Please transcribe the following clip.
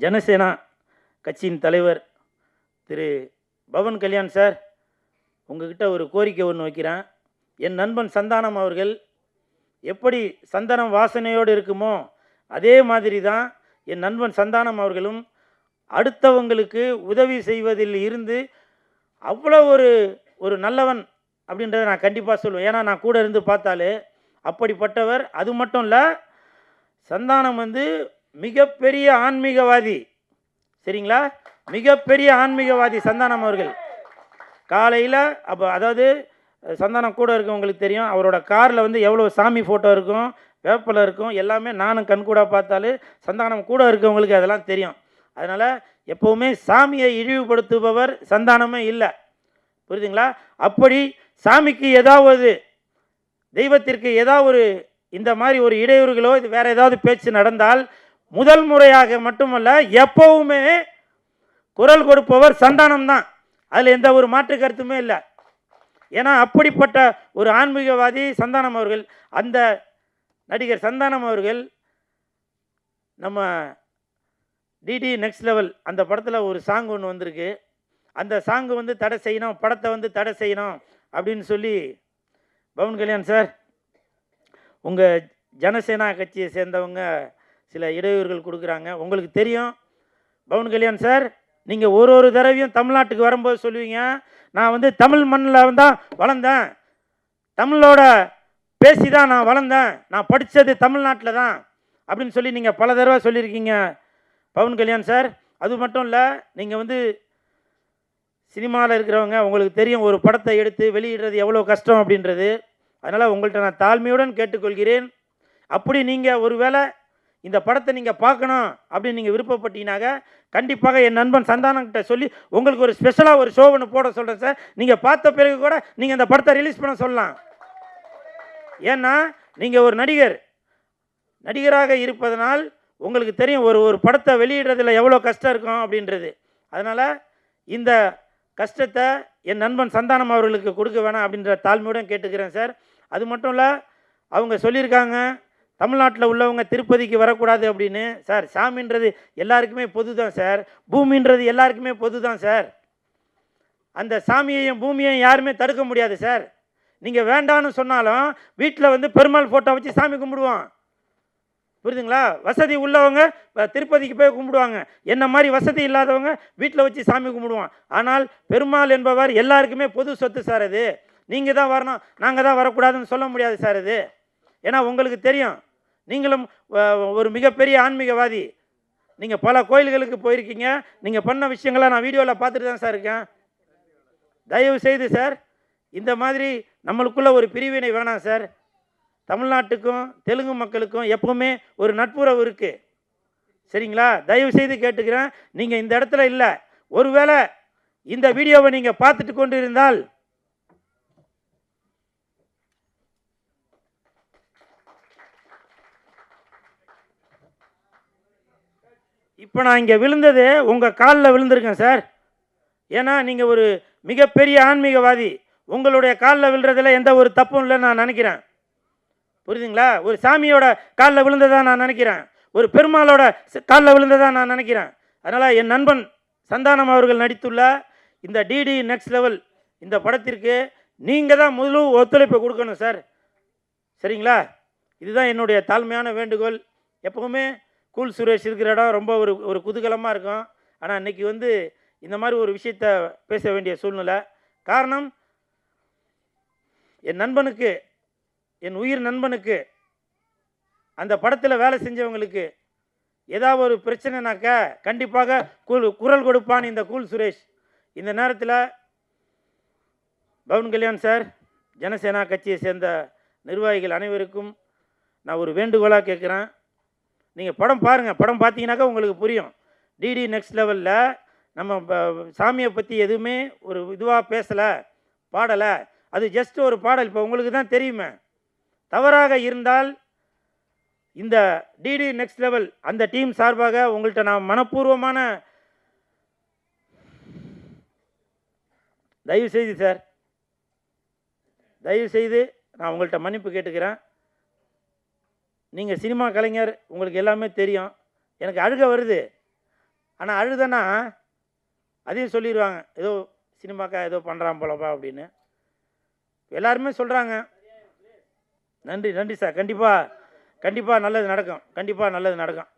ஜனசேனா கட்சியின் தலைவர் திரு பவன் கல்யாண் சார் உங்ககிட்ட ஒரு கோரிக்கை ஒன்று வைக்கிறேன். என் நண்பன் சந்தானம் அவர்கள் எப்படி சந்தனம் வாசனையோடு இருக்குமோ அதே மாதிரி தான் என் நண்பன் சந்தானம் அவர்களும் அடுத்தவங்களுக்கு உதவி செய்வதில் இருந்து அவ்வளோ ஒரு ஒரு நல்லவன் அப்படின்றத நான் கண்டிப்பாக சொல்லுவேன் ஏன்னா நான் கூட இருந்து பார்த்தாலே அப்படிப்பட்டவர். அது மட்டும் இல்லை சந்தானம் வந்து மிகப்பெரிய ஆன்மீகவாதி. சரிங்களா? மிகப்பெரிய ஆன்மீகவாதி சந்தானம் அவர்கள். காலையில் அப்போ அதாவது சந்தானம் கூட இருக்கவங்களுக்கு தெரியும் அவரோட காரில் வந்து எவ்வளோ சாமி ஃபோட்டோ இருக்கும் வேப்பில் இருக்கும் எல்லாமே நானும் கண்கூடாக பார்த்தாலும் சந்தானம் கூட இருக்கவங்களுக்கு அதெல்லாம் தெரியும். அதனால் எப்போவுமே சாமியை இழிவுபடுத்துபவர் சந்தானமே இல்லை. புரியுதுங்களா? அப்படி சாமிக்கு ஏதாவது தெய்வத்திற்கு ஏதாவது ஒரு இந்த மாதிரி ஒரு இடையூறுகளோ இது வேறு ஏதாவது பேச்சு நடந்தால் முதல் முறையாக மட்டுமல்ல எப்பவுமே குரல் கொடுப்பவர் சந்தானம் தான் அதில் எந்த ஒரு மாற்று கருத்துமே இல்லை. ஏன்னா அப்படிப்பட்ட ஒரு ஆன்மீகவாதி சந்தானம் அவர்கள் அந்த நடிகர் சந்தானம் அவர்கள் நம்ம டிடி நெக்ஸ்ட் லெவல் அந்த படத்தில் ஒரு சாங் ஒன்று வந்திருக்கு. அந்த சாங்கு வந்து தடை செய்யணும் படத்தை வந்து தடை செய்யணும் அப்படின்னு சொல்லி பவன் கல்யாண் சார் உங்கள் ஜனசேனா கட்சியை சேர்ந்தவங்க சில இடையூறுகள் கொடுக்குறாங்க. உங்களுக்கு தெரியும். பவன் கல்யாண் சார் நீங்கள் ஒரு ஒரு தடவையும் தமிழ்நாட்டுக்கு வரும்போது சொல்லுவீங்க. நான் வந்து தமிழ் மண்ணில் தான் வளர்ந்தேன். தமிழோட பேசி தான் நான் வளர்ந்தேன். நான் படித்தது தமிழ்நாட்டில் தான் அப்படின்னு சொல்லி நீங்கள் பல தடவை சொல்லியிருக்கீங்க. பவன் கல்யாண் சார் அது மட்டும் இல்லை நீங்கள் வந்து சினிமாவில் இருக்கிறவங்க உங்களுக்கு தெரியும் ஒரு படத்தை எடுத்து வெளியிடுறது எவ்வளோ கஷ்டம் அப்படின்றது. அதனால் உங்கள்கிட்ட நான் தாழ்மையுடன் கேட்டுக்கொள்கிறேன். அப்படி நீங்கள் ஒருவேளை இந்த படத்தை நீங்கள் பார்க்கணும் அப்படின்னு நீங்கள் விருப்பப்பட்டீங்கனாக்க கண்டிப்பாக என் நண்பன் சந்தானங்கிட்ட சொல்லி உங்களுக்கு ஒரு ஸ்பெஷலாக ஒரு ஷோ ஒன்று போட சொல்கிறேன் சார். நீங்கள் பார்த்த பிறகு கூட நீங்கள் இந்த படத்தை ரிலீஸ் பண்ண சொல்லலாம். ஏன்னா நீங்கள் ஒரு நடிகர். நடிகராக இருப்பதனால் உங்களுக்கு தெரியும் ஒரு ஒரு படத்தை வெளியிடுறதுல எவ்வளோ கஷ்டம் இருக்கும் அப்படின்றது. அதனால் இந்த கஷ்டத்தை என் நண்பன் சந்தானம் அவர்களுக்கு கொடுக்க வேணாம் அப்படின்ற தாழ்மையுடன் கேட்டுக்கிறேன் சார். அது மட்டும் இல்லை அவங்க சொல்லியிருக்காங்க தமிழ்நாட்டில் உள்ளவங்க திருப்பதிக்கு வரக்கூடாது அப்படின்னு சார் சாமின்றது எல்லாருக்குமே பொது தான் சார். பூமின்றது எல்லாருக்குமே பொது தான் சார். அந்த சாமியையும் பூமியையும் யாருமே தடுக்க முடியாது சார். நீங்கள் வேண்டான்னு சொன்னாலும் வீட்டில் வந்து பெருமாள் ஃபோட்டோ வச்சு சாமி கும்பிடுவோம் புரியுதுங்களா? வசதி உள்ளவங்க திருப்பதிக்கு போய் கும்பிடுவாங்க. என்ன மாதிரி வசதி இல்லாதவங்க வீட்டில் வச்சு சாமி கும்பிடுவோம் ஆனால் பெருமாள் என்பவர் எல்லாருக்குமே பொது சொத்து சார் அது. நீங்கள் தான் வரணும் நாங்கள் தான் வரக்கூடாதுன்னு சொல்ல முடியாது சார் இது ஏன்னா உங்களுக்கு தெரியும் நீங்களும் ஒரு மிகப்பெரிய ஆன்மீகவாதி. நீங்கள் பல கோயில்களுக்கு போயிருக்கீங்க. நீங்கள் பண்ண விஷயங்களை நான் வீடியோவில் பார்த்துட்டு தான் சார் இருக்கேன். தயவு செய்து சார் இந்த மாதிரி நம்மளுக்குள்ள ஒரு பிரிவினை வேணாம் சார். தமிழ்நாட்டுக்கும் தெலுங்கு மக்களுக்கும் எப்பவுமே ஒரு நட்புறவு இருக்குது சரிங்களா? தயவு செய்து கேட்டுக்கிறேன். நீங்கள் இந்த இடத்துல இல்லை. ஒருவேளை இந்த வீடியோவை நீங்கள் பார்த்துட்டு கொண்டு இருந்தால் இப்போ நான் இங்கே விழுந்தது உங்கள் காலில் விழுந்திருக்கேன் சார். ஏன்னா நீங்கள் ஒரு மிகப்பெரிய ஆன்மீகவாதி. உங்களுடைய காலில் விழுறதுல எந்த ஒரு தப்பும் இல்லைன்னு நான் நினைக்கிறேன். புரியுதுங்களா? ஒரு சாமியோட காலில் விழுந்ததாக நான் நினைக்கிறேன். ஒரு பெருமாளோட ச- காலில் விழுந்ததாக நான் நினைக்கிறேன். அதனால் என் நண்பன் சந்தானம் அவர்கள் நடித்துள்ள இந்த டிடி நெக்ஸ்ட் லெவல் இந்த படத்திற்கு நீங்கள் தான் முழு ஒத்துழைப்பை கொடுக்கணும் சார். சரிங்களா? இதுதான் என்னுடைய தாழ்மையான வேண்டுகோள். எப்பவுமே கூல் சுரேஷ் இருக்கிற இடம் ரொம்ப ஒரு ஒரு குதூகலமாக இருக்கும். ஆனால் இன்றைக்கி வந்து இந்த மாதிரி ஒரு விஷயத்த பேச வேண்டிய சூழ்நிலை. காரணம் என் நண்பனுக்கு என் உயிர் நண்பனுக்கு அந்த படத்தில் வேலை செஞ்சவங்களுக்கு ஏதாவது ஒரு பிரச்சனைனாக்கா கண்டிப்பாக கூல் குரல் கொடுப்பான் இந்த கூல் சுரேஷ். இந்த நேரத்தில் பவன் கல்யாண் சார் ஜனசேனா கட்சியை சேர்ந்த நிர்வாகிகள் அனைவருக்கும் நான் ஒரு வேண்டுகோளாக கேட்குறேன். நீங்கள் படம் பாருங்கள் படம் பார்த்தீங்கன்னாக்கா உங்களுக்கு புரியும். டிடி நெக்ஸ்ட் லெவலில் நம்ம ப- சாமியை பற்றி எதுவுமே ஒரு இதுவாக பேசலை பாடலை. அது ஜஸ்ட் ஒரு பாடல். இப்போ உங்களுக்கு தான் தெரியுமே. தவறாக இருந்தால் இந்த டிடி நெக்ஸ்ட் லெவல் அந்த டீம் சார்பாக உங்கள்கிட்ட நான் மனப்பூர்வமான தயவு செய்து சார் தயவு செய்து நான் உங்கள்கிட்ட மன்னிப்பு கேட்டுக்கிறேன். நீங்கள் சினிமா கலைஞர் உங்களுக்கு எல்லாமே தெரியும். எனக்கு அழுக வருது. ஆனால் அழுதனா அதையும் சொல்லிடுவாங்க ஏதோ சினிமாக்கா ஏதோ பண்ணுறான் போலப்பா அப்படின்னு. எல்லாருமே சொல்கிறாங்க நன்றி நன்றி சார். கண்டிப்பாக கண்டிப்பாக நல்லது நடக்கும். கண்டிப்பாக நல்லது நடக்கும்.